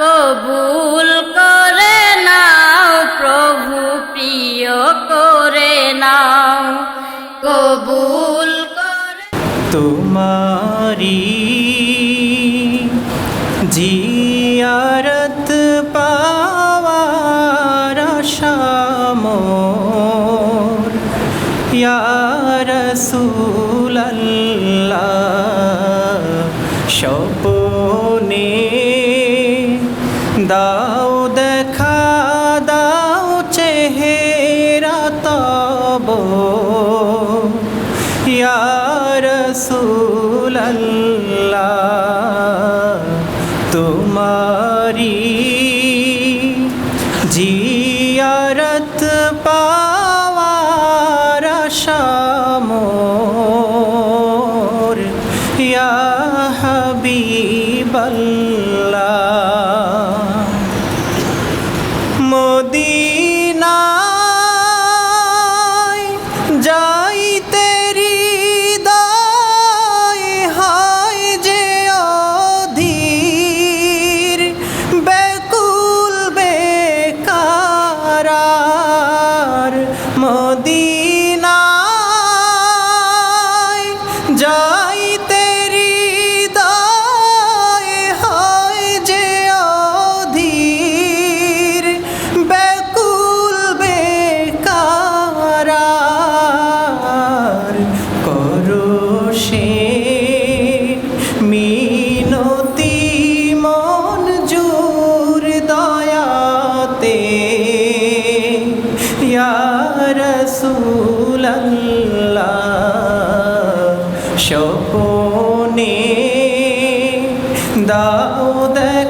কবুল করে নাও, প্রভু প্রিয় করে নাও। কবুল করে তোমারি জিয়ারত পাওয়ার শামোর ইয়া আল্লাহ শপথ দাও দেখা দাও চেহেরা তব। ইয়ারসুল্লা তোমারি জিয়ারত পাওয়ার শামোর ইয়া হাবিবাল্লা স্বপনে দাও দেয়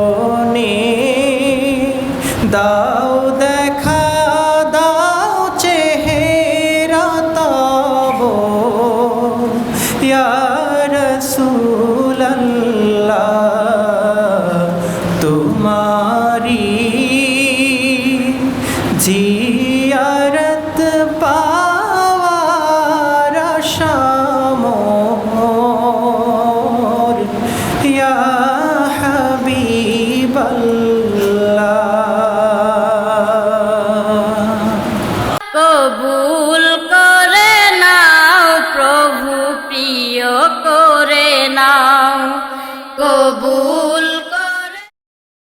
জীবনে